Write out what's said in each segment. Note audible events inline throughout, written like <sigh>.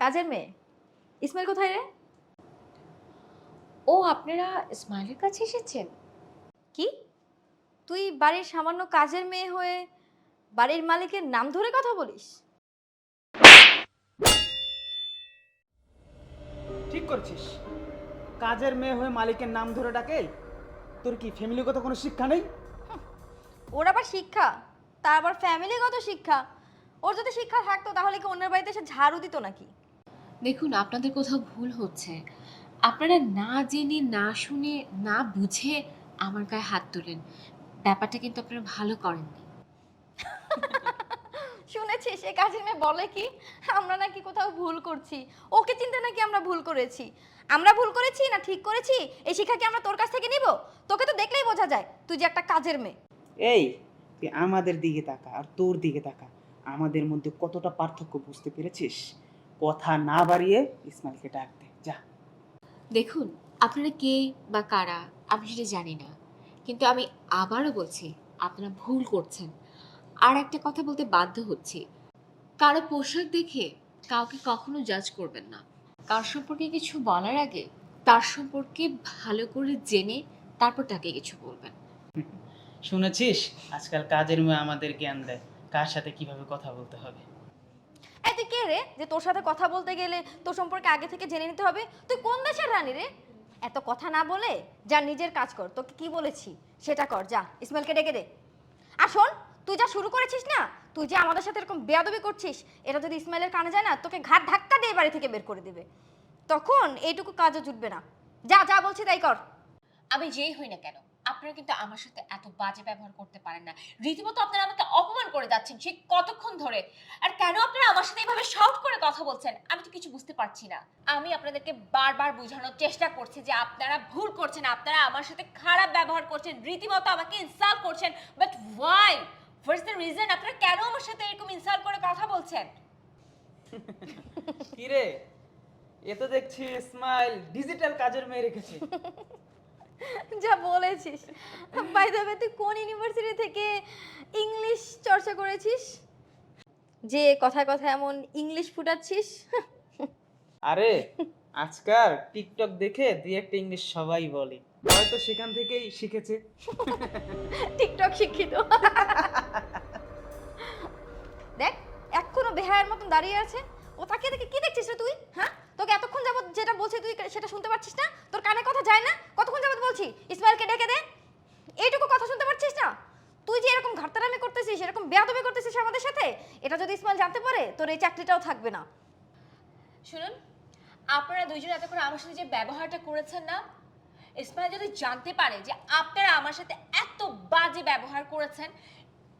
কাজের মেয়ে? ইসমাইল কোথায় রে? ও আপনারা ইসমাইলের কাছে এসেছেন? কি? তুই বাড়ির সামান্য কাজের মেয়ে হয়ে বাড়ির মালিকের নাম ধরে কথা বলিস? ঠিক করছিস। কাজের মেয়ে হয়ে মালিকের নাম ধরে ডাকে তোর কি ফ্যামিলিগত কোনো শিক্ষা নেই? ওর আবার শিক্ষা তার আবার ফ্যামিলিগত শিক্ষা। ওর যদি শিক্ষা থাকতো তাহলে কি অন্যের বাড়িতে এসে ঝাড়ু দিত নাকি? দেখুন আপনাদের কোথাও ভুল হচ্ছে। আপনারা না জেনে না শুনে না বুঝে আমার গায়ে হাত তোলেন। ব্যাপারটা কিন্তু আপনারা ভালো করেননি। শুনেছিস সে কাজের মেয়ে বলে কি আমরা নাকি কোথাও ভুল করছি। ওকে চিনতে নাকি আমরা ভুল করেছি? আমরা ভুল করেছি না ঠিক করেছি? এই শিক্ষা কি আমরা তোর কাছ থেকে নিব? তোকে তো দেখলেই বোঝা যায় তুই যে একটা কাজের মেয়ে। এই তুই আমাদের দিকে তাকা আর তোর দিকে তাকা। আমাদের মধ্যে কতটা পার্থক্য বুঝতে পেরেছিস? কথা না বাড়িয়ে ইসমাইলকে ডাক দে। যা। দেখুন আপনারা কে বা কারা আমি সেটা জানি না। কিন্তু আমি আবারও বলছি আপনারা ভুল করছেন। আর একটা কথা বলতে বাধ্য হচ্ছি। কারও পোশাক দেখে কাউকে কখনো জাজ করবেন না। কার সম্পর্কে কিছু বলার আগে তার সম্পর্কে ভালো করে জেনে তারপর তাকে কিছু বলবেন। শুনেছিস? আজকাল কাজের মেয়ে আমাদের জ্ঞান দেয়? কার সাথে কীভাবে কথা বলতে হবে? এই তুই কে রে? যে তোর সাথে কথা বলতে গেলে তোর সম্পর্কে আগে থেকে জেনে নিতে হবে? তুই কোন দেশের রানী রে? এত কথা না বলে যা নিজের কাজ কর। তোকে কি বলেছি? সেটা কর, যা। ইসমাইলকে ডেকে দে। আর শোন, তুই যা শুরু করেছিস না, তুই যে আমাদের সাথে এরকম বেয়াদবি করছিস, এটা যদি ইসমাইলের কানে যায় না, তোকে ঘাট ধাক্কা দিয়ে বাড়ি থেকে বের করে দেবে। তখন এইটুকু কাজও জুটবে না। যা যা বলছি তাই কর। আমি যেই হই না কেন আপনারা কিন্তু আমার সাথে এত বাজে ব্যবহার করতে পারেন না। রীতিমতো আপনারা আমাকে অপমান করে যাচ্ছেন সে কতক্ষণ ধরে। আর কেন আপনারা আমার সাথে এইভাবে শর্ট করে কথা বলছেন? আমি তো কিছু বুঝতে পারছি না। আমি আপনাদেরকে বারবার বোঝানোর চেষ্টা করছি যে আপনারা ভুল করছেন আপনারা আমার সাথে খারাপ ব্যবহার করছেন রীতিমতো আমাকে ইনসাল্ট করছেন। But why what's the reason আপনারা কেন আমার সাথে এরকম ইনসাল্ট করে কথা বলছেন? <laughs> কি রে এ তো দেখছি স্মাইল ডিজিটাল কাজের মেয়ে রেখেছে। <laughs> যা বলেছিস। বাই দ্য ওয়ে তুই কোন ইউনিভার্সিটি থেকে ইংলিশ চর্চা করেছিস? যে কথায় কথায় এমন ইংলিশ ফুটাচ্ছিস? আরে আজকাল টিকটক দেখে দুই একটা ইংলিশ সবাই বলে। হয়তো সেখান থেকেই শিখেছে। টিকটক শিক্ষিত। দেখ এখনও বেহায়ের মতন দাঁড়িয়ে আছে। ও তাকে দেখে কি দেখছিস রে তুই? হ্যাঁ? তোকে এতক্ষণ যাবত যেটা বলছি তুই সেটা শুনতে পাচ্ছিস না? তোর কানে কথা যায় না? কতক্ষণ যাবত বলছি? ইসমাইলকে ডেকে দে। এইটুকু কথা শুনতে পাচ্ছিস না? তুই যে এরকম ঘাটতারামি করতেছিস, এরকম বেয়াদবি করতেছিস আমাদের সাথে, এটা যদি ইসমাইল জানতে পারে, তোর এই চাকরিটাও থাকবে না। শুনুন, আপনারা দুইজন এত করে আমার সাথে যে ব্যবহারটা করেছেন না, ইসমাইল যদি জানতে পারে যে আপনারা আমার সাথে এত বাজে ব্যবহার করেছেন,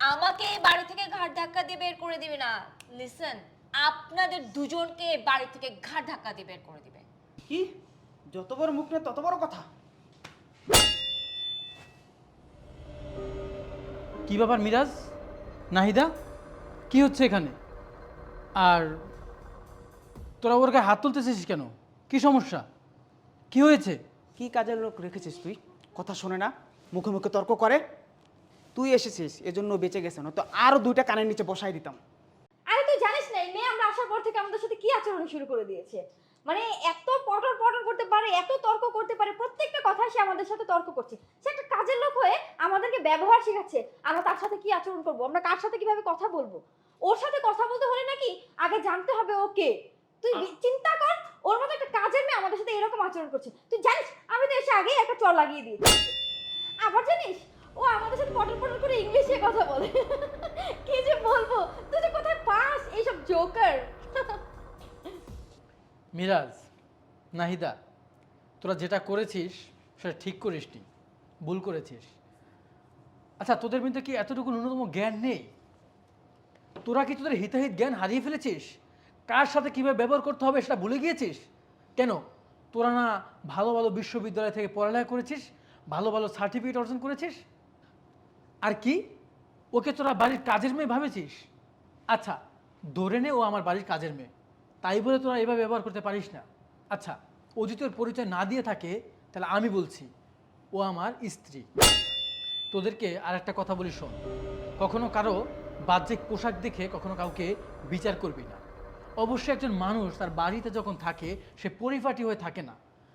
আমাকে বাড়ি থেকে ঘাট ধাক্কা দিয়ে বের করে দিবে না। লিসেন আপনাদের দুজনকে বাড়ি থেকে ঘাট ধাক্কা দিয়ে বের করে দিবে। কি? যত বড় মুখ না তত বড় কথা? কি ব্যাপার মিরাজ? নাহিদা কি হচ্ছে এখানে? আর তোরা ওর গায়ে হাত তুলতেছিস কেন? কি সমস্যা? কি হয়েছে? কি কাজের লোক রেখেছিস তুই? কথা শোনে না মুখে মুখে তর্ক করে। তুই এসেছিস এজন্য বেঁচে গেছে না তো আরও দুইটা কানের নিচে বসাই দিতাম আরে তুই জানিস না এই মেয়ে আমরা আসার পর থেকে আমাদের সাথে কি আচরণ শুরু করে দিয়েছে? মানে এত পটর পটর করতে পারে এত তর্ক করতে পারে প্রত্যেকটা কথা সে আমাদের সাথে তর্ক করছে। সে একটা কাজের লোক হয়ে আমাদেরকে ব্যবহার শেখাচ্ছে আমরা তার সাথে কি আচরণ করব আমরা কার সাথে কীভাবে কথা বলব? ওর সাথে কথা বলতে হলে নাকি আগে জানতে হবে ও কে? তুই চিন্তা কর ওর মতো একটা কাজের মেয়ে আমাদের সাথে এরকম আচরণ করছে। তুই জানিস আমি তো এসে আগেই একটা চর লাগিয়ে দিয়েছি। আবার জানিস ও আমাদের সাথে পটর পটর করে ইংলিশে কথা বলে। <laughs> কি যে বলব? তুই যে কোথায় পাস এইসব জোকার <laughs> মিরাজ, নাহিদা, তোরা যেটা করেছিস সেটা ঠিক করিসনি, ভুল করেছিস। আচ্ছা তোদের মধ্যে কি এতটুকু ন্যূনতম জ্ঞান নেই? তোরা কি তোদের হিতাহিত জ্ঞান হারিয়ে ফেলেছিস? কার সাথে কীভাবে ব্যবহার করতে হবে সেটা ভুলে গিয়েছিস? কেন? তোরা না ভালো ভালো বিশ্ববিদ্যালয় থেকে পড়ালেখা করেছিস, ভালো ভালো সার্টিফিকেট অর্জন করেছিস? আর কি? ওকে তোরা বাড়ির কাজের মেয়ে ভাবেছিস? আচ্ছা ধরে নে ও আমার বাড়ির কাজের মেয়ে। তাই বলে তোরা এভাবে ব্যবহার করতে পারিস না। আচ্ছা ও যদি ওর পরিচয় না দিয়ে থাকে, তাহলে আমি বলছি, ও আমার স্ত্রী। তোদেরকে আর একটা কথা বলি শোন, কখনো কারও বাহ্যিক পোশাক দেখে কখনো কাউকে বিচার করবি না। অবশ্যই একজন মানুষ তার বাড়িতে যখন থাকে, সে পরিপাটি হয়ে থাকে না।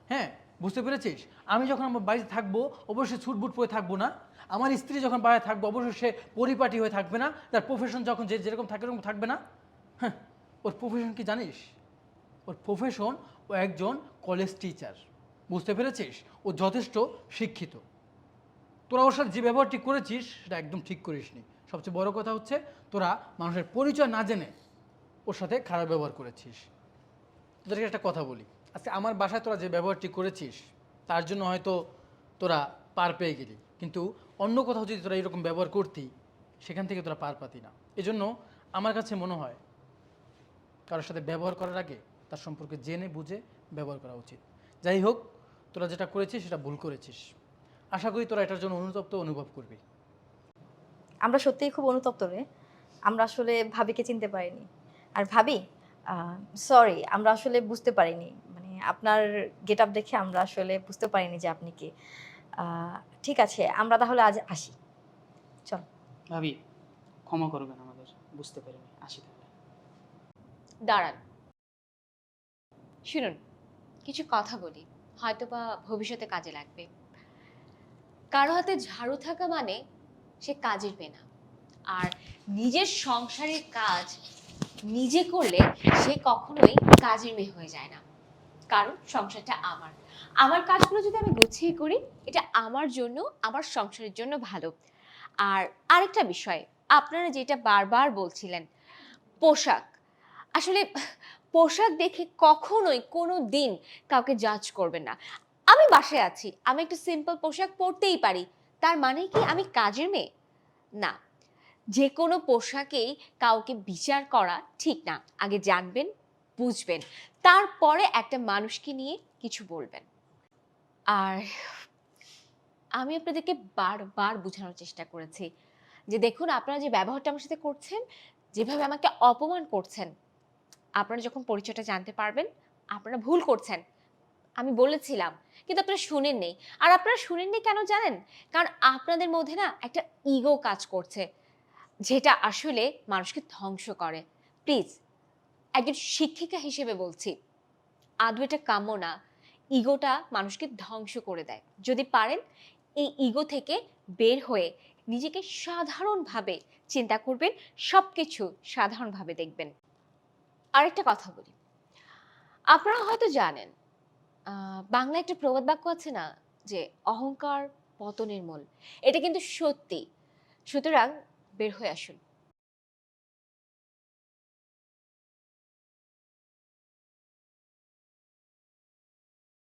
হ্যাঁ বুঝতে পেরেছিস? আমি যখন আমার বাড়িতে থাকব, অবশ্যই ছুটবুট পরে থাকব না। আমার স্ত্রী যখন বাইরে থাকব, অবশ্যই সে পরিপাটি হয়ে থাকবে না। তার প্রফেশন যখন যে যেরকম থাকে এরকম থাকবে না। হ্যাঁ ওর প্রফেশন কি জানিস? ওর প্রফেশন ও একজন কলেজ টিচার বুঝতে পেরেছিস? ও যথেষ্ট শিক্ষিত। তোরা ওর সাথে যে ব্যবহারটি করেছিস, সেটা একদম ঠিক করিসনি। সবচেয়ে বড় কথা হচ্ছে, তোরা মানুষের পরিচয় না জেনে ওর সাথে খারাপ ব্যবহার করেছিস। তোদেরকে একটা কথা বলি। আজকে আমার বাসায় তোরা যে ব্যবহারটি করেছিস, তার জন্য হয়তো তোরা পার পেয়ে গেলি। কিন্তু অন্য কোথাও যদি তোরা এরকম ব্যবহার করতি, সেখান থেকে তোরা পার পাতি না। এজন্য আমার কাছে মনে হয় কারোর সাথে ব্যবহার করার আগে তার সম্পর্কে জেনে বুঝে ব্যবহার করা উচিত। যাই হোক তোরা যেটা করেছিস সেটা ভুল করেছিস। আশা করি তোরা এটার জন্য অনুতপ্ত অনুভব করবি। আমরা সত্যিই খুব অনুতপ্ত রে। আমরা আসলে ভাবিকে চিনতে পারিনি। আর ভাবি সরি আমরা আসলে বুঝতে পারিনি। মানে আপনার গেট আপ দেখে আমরা আসলে বুঝতে পারিনি যে আপনি কে। ঠিক আছে আমরা তাহলে আজ আসি। চল। ভাবি ক্ষমা করবেন আমাদের। বুঝতে পারিনি। দাঁড়ান। শুনুন, কিছু কথা বলি হয়তো বা ভবিষ্যতে কাজে লাগবে। কারও হাতে ঝাড়ু থাকা মানে সে কাজের মেয়ে না আর নিজের সংসারের কাজ নিজে করলে সে কখনোই কাজের মেয়ে হয়ে যায় না। কারণ সংসারটা আমার। আমার কাজগুলো যদি আমি গুছিয়ে করি, এটা আমার জন্য, আমার সংসারের জন্য ভালো। আর আরেকটা বিষয়, আপনারা যেটা বারবার বলছিলেন, পোশাক। আসলে পোশাক দেখে কখনোই কোনো দিন কাউকে জাজ করবেন না। আমি বাসায় আছি, আমি একটু সিম্পল পোশাক পরতেই পারি, তার মানে কি আমি কাজের মেয়ে? না যে কোনো পোশাকেই কাউকে বিচার করা ঠিক না, আগে জানবেন, বুঝবেন, তারপরে একটা মানুষকে নিয়ে কিছু বলবেন। আর আমি আপনাদেরকে বারবার বোঝানোর চেষ্টা করেছি যে দেখুন, আপনারা যে ব্যবহারটা আমার সাথে করছেন, যেভাবে আমাকে অপমান করছেন আপনারা যখন পরিচয়টা জানতে পারবেন, আপনারা ভুল করছেন। আমি বলেছিলাম, কিন্তু আপনারা শুনেননি আর আপনারা শুনেননি কেন জানেন? কারণ আপনাদের মধ্যে না একটা ইগো কাজ করছে, যেটা আসলে মানুষকে ধ্বংস করে। প্লিজ, একজন শিক্ষিকা হিসেবে বলছি, আদৌ এটা কাম্য না? ইগোটা মানুষকে ধ্বংস করে দেয়। যদি পারেন, এই ইগো থেকে বের হয়ে নিজেকে সাধারণভাবে চিন্তা করবেন সব কিছু সাধারণভাবে দেখবেন। আরেকটা কথা বলি। আপনারা হয়তো জানেন বাংলা একটা প্রবাদ বাক্য আছে না, যে অহংকার পতনের মূল। এটা কিন্তু সত্যি। সুতরাং বের হয়ে আসুন।